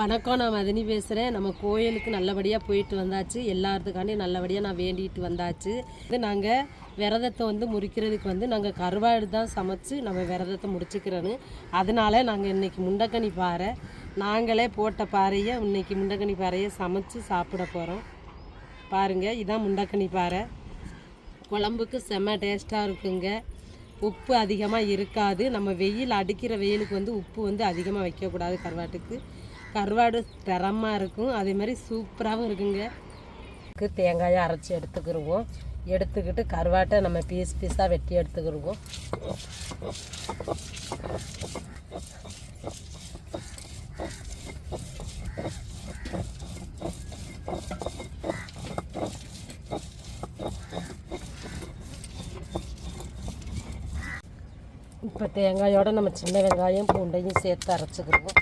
வணக்கம் நான் மதினி பேசுகிறேன் நம்ம கோயிலுக்கு நல்லபடியாக போயிட்டு வந்தாச்சு. எல்லாத்துக்காண்டி நல்லபடியாக நான் வேண்டிட்டு வந்தாச்சு. இது நாங்கள் விரதத்தை வந்து முறிக்கிறதுக்கு வந்து நாங்கள் கருவாடு தான் சமைச்சு நம்ம விரதத்தை முடிச்சுக்கிறோன்னு. அதனால நாங்கள் இன்னைக்கு முண்டக்கனி பாறை நாங்களே போட்ட பாறையை இன்னைக்கு முண்டக்கனி பாறையை சமைச்சு சாப்பிட போகிறோம் பாருங்கள் இதான் முண்டக்கனி பாறை. குழம்புக்கு செம்ம டேஸ்ட்டாக இருக்குங்க. உப்பு அதிகமாக இருக்காது. நம்ம வெயில் அடிக்கிற வெயிலுக்கு வந்து உப்பு வந்து அதிகமாக வைக்கக்கூடாது கருவாட்டுக்கு. கருவாடு தரமாக இருக்கும். அதே மாதிரி சூப்பராகவும் இருக்குங்க. தேங்காயை அரைச்சி எடுத்துக்கிருவோம். எடுத்துக்கிட்டு கருவாட்டை நம்ம பீஸ் பீஸாக வெட்டி எடுத்துக்கிடுவோம் இப்போ தேங்காயோடு நம்ம சின்ன வெங்காயம் பூண்டையும் சேர்த்து அரைச்சிக்கிடுவோம்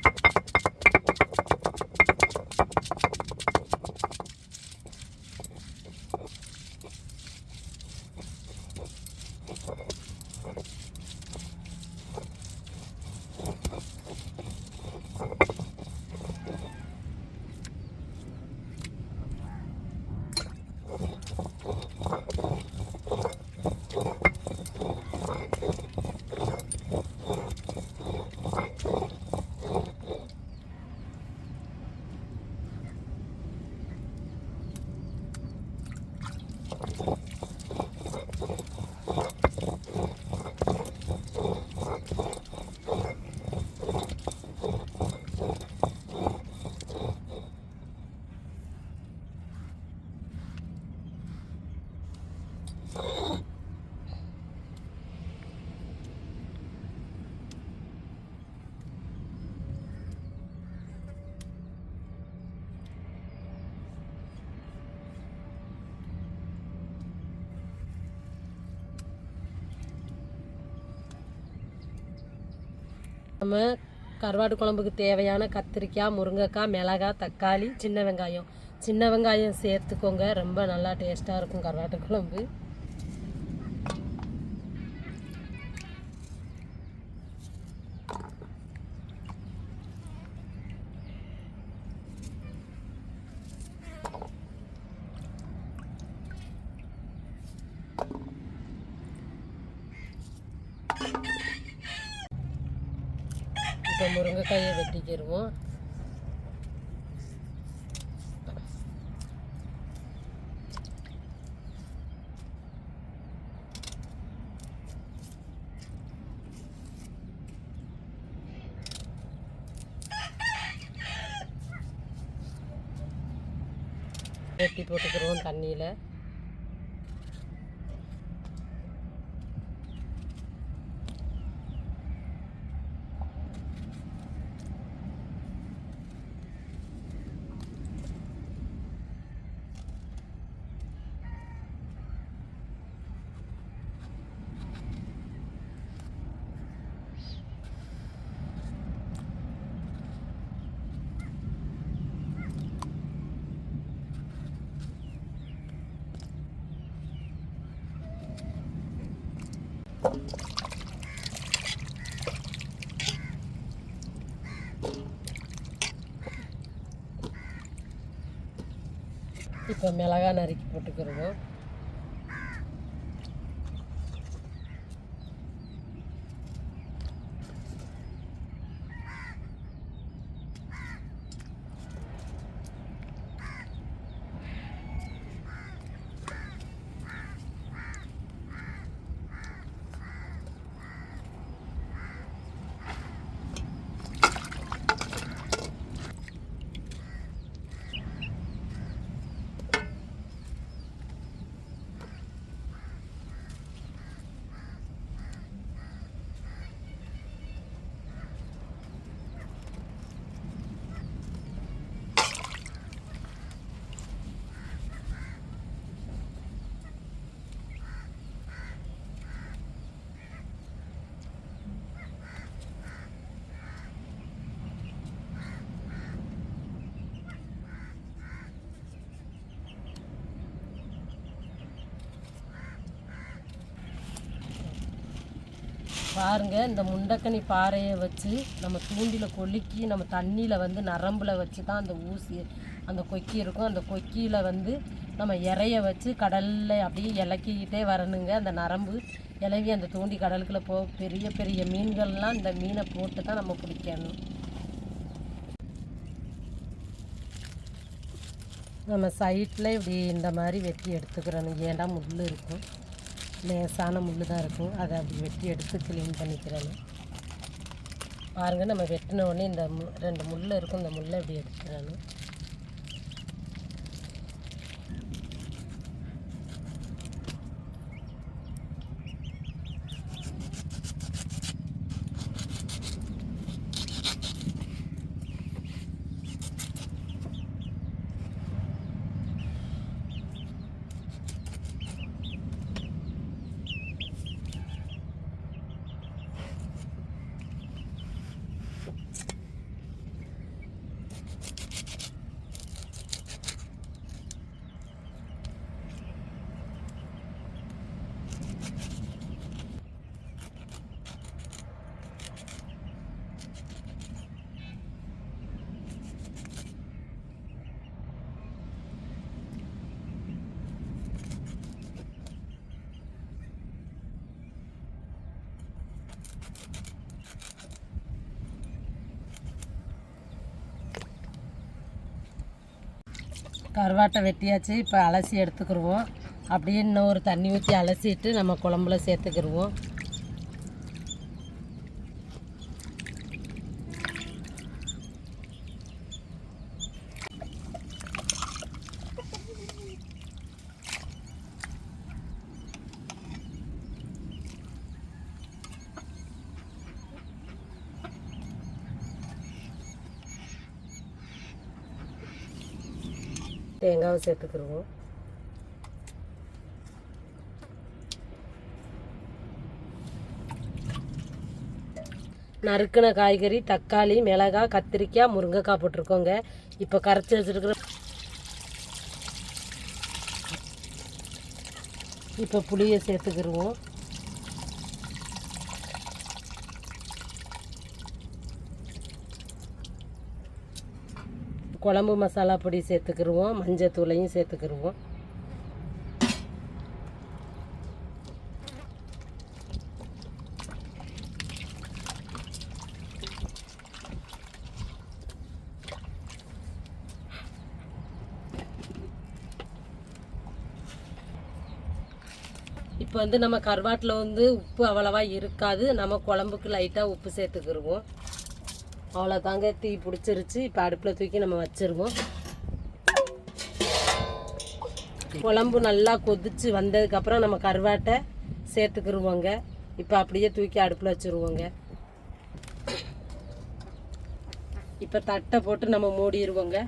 நம்ம கருவாடு குழம்புக்கு தேவையான கத்திரிக்காய் முருங்கைக்காய் மிளகாய் தக்காளி சின்ன வெங்காயம். சின்ன வெங்காயம் சேர்த்துக்கோங்க. ரொம்ப நல்லா டேஸ்ட்டாக இருக்கும் கருவாட்டு குழம்பு. இப்போ முருங்கைக்காயை வெட்டிக்கிடுவோம் வெட்டி போட்டுக்கிறோம் தண்ணியில். இப்போ மிளகா நறுக்கி போட்டுக்கிறோம். பாருங்க இந்த முண்டக்கனி பாறையை வச்சு நம்ம தூண்டில கொலுக்கி நம்ம தண்ணியில் வந்து நரம்பில் வச்சு தான் அந்த ஊசி அந்த கொக்கி இருக்கும். அந்த கொக்கியில் வந்து நம்ம இறைய வச்சு கடலில் அப்படியே இலக்கிக்கிட்டே வரணுங்க. அந்த நரம்பு இலவி அந்த தூண்டி கடலுக்குள்ள போ பெரிய பெரிய மீன்கள்லாம் இந்த மீனை போட்டு தான் நம்ம பிடிக்கணும். நம்ம சைட்டில் இப்படி இந்த மாதிரி வெட்டி எடுத்துக்கிறோம். ஏன்டா முள் இருக்கும்? லேசான முள் தான் இருக்கும். அதை அப்படி வெட்டி எடுத்து க்ளீன் பண்ணிக்கிறேன் பாருங்கள் நம்ம வெட்டின உடனே இந்த மு- ரெண்டு முள் இருக்கும். இந்த முள்ளை இப்படி எடுத்துக்கிறேன் கருவாட்டை வெட்டியாச்சு இப்போ அலசி எடுத்துக்கிடுவோம் அப்படியே இன்னொரு தண்ணி ஊற்றி அலசிட்டு நம்ம குழம்புல சேர்த்துக்கிருவோம். தேங்காவை சேர்த்துக்கிருவோம். நறுக்கின காய்கறி தக்காளி மிளகாய் கத்திரிக்காய் முருங்கைக்காய் போட்டிருக்கோங்க. இப்போ கரைச்சி வச்சுருக்கிற இப்போ புளியை சேர்த்துக்கிருவோம். குழம்பு மசாலா பொடி சேர்த்துக்கிருவோம் மஞ்சள் தூளையும் சேர்த்துக்கிருவோம். இப்போ வந்து நம்ம கருவாட்டில் வந்து உப்பு அவ்வளவா இருக்காது. நம்ம குழம்புக்கு லைட்டாக உப்பு சேர்த்துக்கிருவோம். அவ்வளோதாங்க தீ பிடிச்சிருச்சு. இப்போ அடுப்பில் தூக்கி நம்ம வச்சிருவோம். குழம்பு நல்லா கொதிச்சு வந்ததுக்கப்புறம் நம்ம கருவாட்டை சேர்த்துக்கிருவோங்க. இப்போ அப்படியே தூக்கி அடுப்பில் வச்சுருவோங்க. இப்போ தட்டை போட்டு நம்ம மூடிடுவோங்க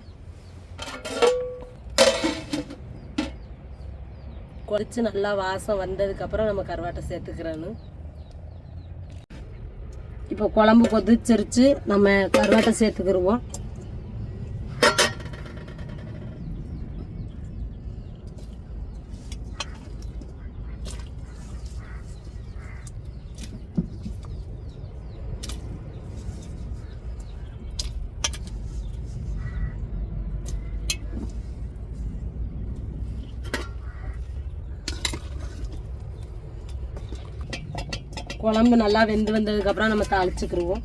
கொதிச்சு நல்லா வாசம் வந்ததுக்கப்புறம் நம்ம கருவாட்டை சேர்த்துக்கிறோன்னு. இப்போ குழம்பு கொதிச்சிருச்சு நம்ம கருவாட்டை சேர்த்துக்கிருவோம். குழம்பு நல்லா வெந்து வந்ததுக்கப்புறம் நம்ம தாளிச்சுக்கிருவோம்.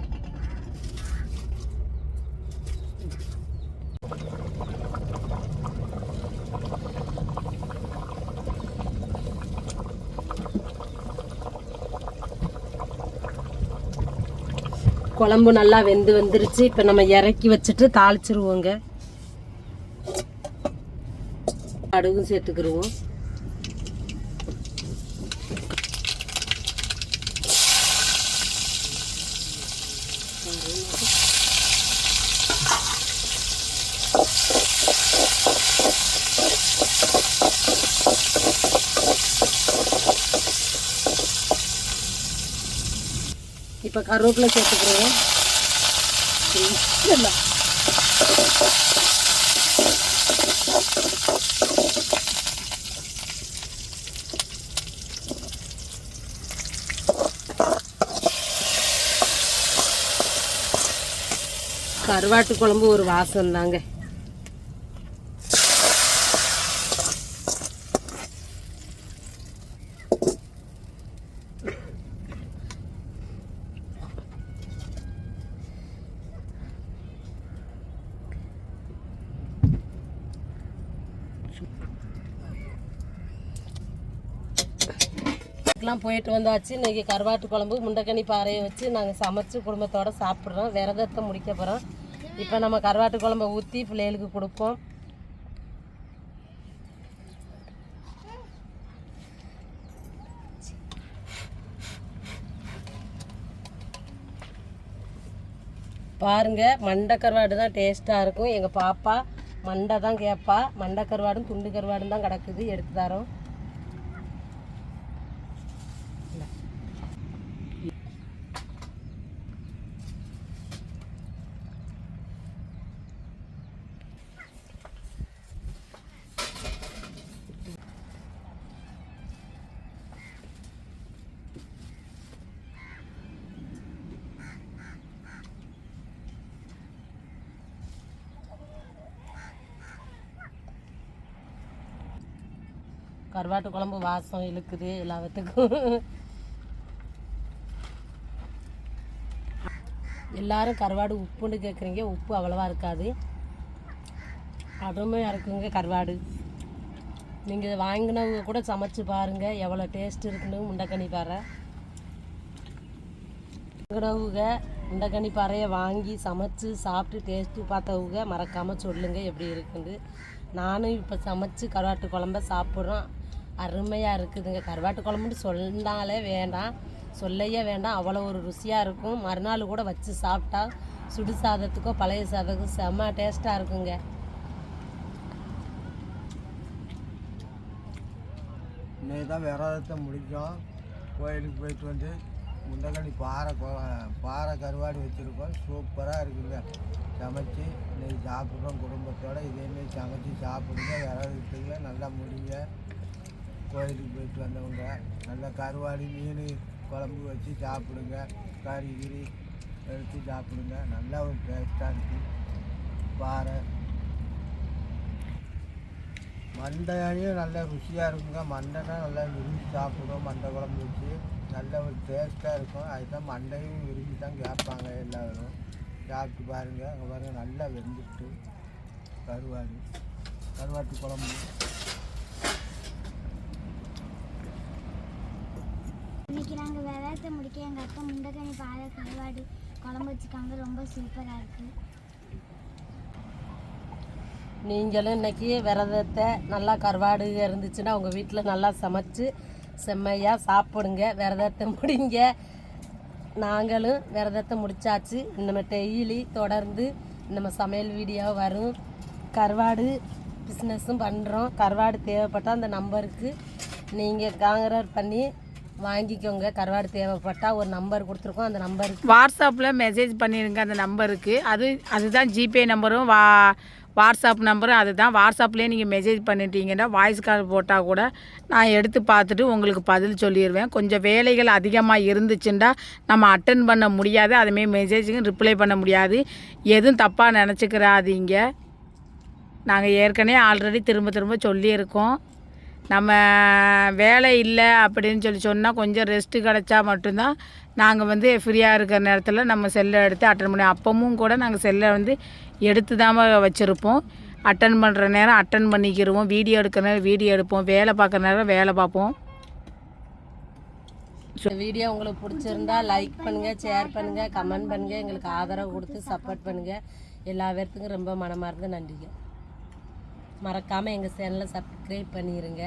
குழம்பு நல்லா வெந்து வந்துருச்சு. இப்போ நம்ம இறக்கி வச்சுட்டு தாளிச்சிருவோங்க. கடுகும் சேர்த்துக்கிருவோம். இப்போ கருவேப்பிலை சேர்த்துக்கிறோம் இல்லை. கருவாட்டு குழம்பு ஒரு வாசம் தாங்க எல்லாம் போயிட்டு வந்தாச்சு. இன்னைக்கு கருவாட்டு குழம்பு முண்டைக்கனி பாறையை வச்சு நாங்கள் சமைச்சு குடும்பத்தோட சாப்பிட்றோம். விரதத்தை முடிக்க போகிறோம் இப்போ நம்ம கருவாட்டு குழம்பை ஊற்றி பிள்ளைகளுக்கு கொடுப்போம். பாருங்க மண்டை கருவாடு தான் டேஸ்ட்டாக இருக்கும். எங்கள் பாப்பா மண்டை தான் கேட்பா மண்டை கருவாடும் துண்டு கருவாடும் தான் கிடக்குது. எடுத்து தரோம். கருவாட்டு குழம்பு வாசம் இழுக்குது எல்லாத்துக்கும். எல்லாரும் கருவாடு உப்புன்னு கேட்குறீங்க உப்பு அவ்வளவா இருக்காது. அருமையாக இருக்குங்க கருவாடு. நீங்கள் வாங்கினவங்க கூட சமைச்சு பாருங்கள் எவ்வளோ டேஸ்ட் இருக்குன்னு முண்டைக்கனி பாறை. வாங்கினவங்க முண்டைக்கனி பாறையை வாங்கி சமைச்சு சாப்பிட்டு டேஸ்ட்டு பார்த்தவங்க மறக்காமல் சொல்லுங்கள் எப்படி இருக்குன்னு. நானும் இப்போ சமைச்சு கருவாட்டு குழம்ப சாப்பிட்றோம். அருமையாக இருக்குதுங்க. கருவாட்டு குழம்புன்னு சொன்னாலே வேண்டாம். சொல்லையே வேண்டாம். அவ்வளோ ஒரு ருசியாக இருக்கும். மறுநாள் கூட வச்சு சாப்பிட்டா சுடு சாதத்துக்கோ பழைய சாதத்துக்கோ செம்ம டேஸ்ட்டாக இருக்குங்க. இன்னைக்கு தான் விரதத்தை முடிக்கும் கோயிலுக்கு போயிட்டு வந்து முண்டகனி பாறை கொ- பாறை கருவாடு வச்சுருக்கோம். சூப்பராக இருக்குங்க. சமைச்சு இன்னைக்கு சாப்பிட்றோம் குடும்பத்தோடு. இதேமாரி சமைச்சு சாப்பிடுங்க. விரதத்துக்குள்ள நல்லா முடிங்க. கோயிலுக்கு போயிட்டு வந்தவங்க. நல்லா கருவாடு மீன் குழம்பு வச்சு சாப்பிடுங்க. கறி கிரி எடுத்து சாப்பிடுங்க. நல்லா ஒரு டேஸ்ட்டாக இருக்குது பாறை. மண்டையும் நல்லா ருசியாக இருக்குங்க. மண்டைனா நல்லா விரும்பி சாப்பிடுவோம். மண்டை குழம்பு வச்சு. நல்ல ஒரு டேஸ்ட்டாக இருக்கும். அதுதான் மண்டையும் விரும்பி தான் கேட்பாங்க எல்லாரும். சாப்பிட்டு பாருங்கள் அங்கே பாருங்கள் நல்லா வெந்துட்டு கருவாடு. கருவாட்டு குழம்பு இன்னைக்கு நாங்கள் விளையாட்டு முடிக்க எங்கள் அக்கா கருவாடு குழம்பு வச்சுக்காங்க ரொம்ப சூப்பராக இருக்குது நீங்களும் இன்னைக்கு விரதத்தை நல்லா கருவாடு இருந்துச்சுன்னா உங்கள் வீட்டில் நல்லா சமைச்சு செம்மையாக சாப்பிடுங்க. விரதத்தை முடிங்க. நாங்களும் விரதத்தை முடித்தாச்சு நம்ம டெய்லி தொடர்ந்து நம்ம சமையல் வீடியோ வரும். கருவாடு பிஸ்னஸும் பண்ணுறோம் கருவாடு தேவைப்பட்டால் அந்த நம்பருக்கு நீங்கள் காங்கரர் பண்ணி வாங்கிக்கோங்க. கருவாடு தேவைப்பட்டால் ஒரு நம்பர் கொடுத்துருக்கோம். அந்த நம்பருக்கு வாட்ஸ்அப்பில் மெசேஜ் பண்ணிடுங்க அந்த நம்பருக்கு அது அதுதான் ஜிபே நம்பரும் வா வாட்ஸ்அப் நம்பரும் அதுதான். வாட்ஸ்அப்லேயே நீங்கள் மெசேஜ் பண்ணிட்டீங்கன்னா வாய்ஸ் கால் போட்டால் கூட நான் எடுத்து பார்த்துட்டு உங்களுக்கு பதில் சொல்லிடுவேன் கொஞ்சம் வேலைகள் அதிகமாக இருந்துச்சுன்னா நம்ம அட்டன் பண்ண முடியாது. அதுமாரி மெசேஜுக்கும் ரிப்ளை பண்ண முடியாது. எதுவும் தப்பாக நினச்சிக்கிறாதீங்க. நாங்கள் ஏற்கனவே ஆல்ரெடி திரும்ப திரும்ப சொல்லியிருக்கோம். நம்ம வேலை இல்லை அப்படின்னு சொல்லி சொன்னால் கொஞ்சம் ரெஸ்ட்டு கிடச்சா மட்டும்தான் நாங்கள் வந்து ஃப்ரீயாக இருக்கிற நேரத்தில் நம்ம செல்லை எடுத்து அட்டன் பண்ணி அப்பவும் கூட நாங்கள் செல்லை வந்து எடுத்து தான் வச்சுருப்போம். அட்டன் பண்ணுற நேரம் அட்டன் பண்ணிக்கிடுவோம் வீடியோ எடுக்கிற நேரம் வீடியோ எடுப்போம். வேலை பார்க்குற நேரம் வேலை பார்ப்போம். இந்த வீடியோ உங்களுக்கு பிடிச்சிருந்தா லைக் பண்ணுங்கள் ஷேர் பண்ணுங்கள் கமெண்ட் பண்ணுங்கள் எங்களுக்கு ஆதரவு கொடுத்து சப்போர்ட் பண்ணுங்கள் எல்லா பேர்த்துக்கும் ரொம்ப மனமார்ந்த நன்றிங்க. மறக்காம எங்க சேனலை சப்ஸ்கிரைப் பண்ணிடுங்க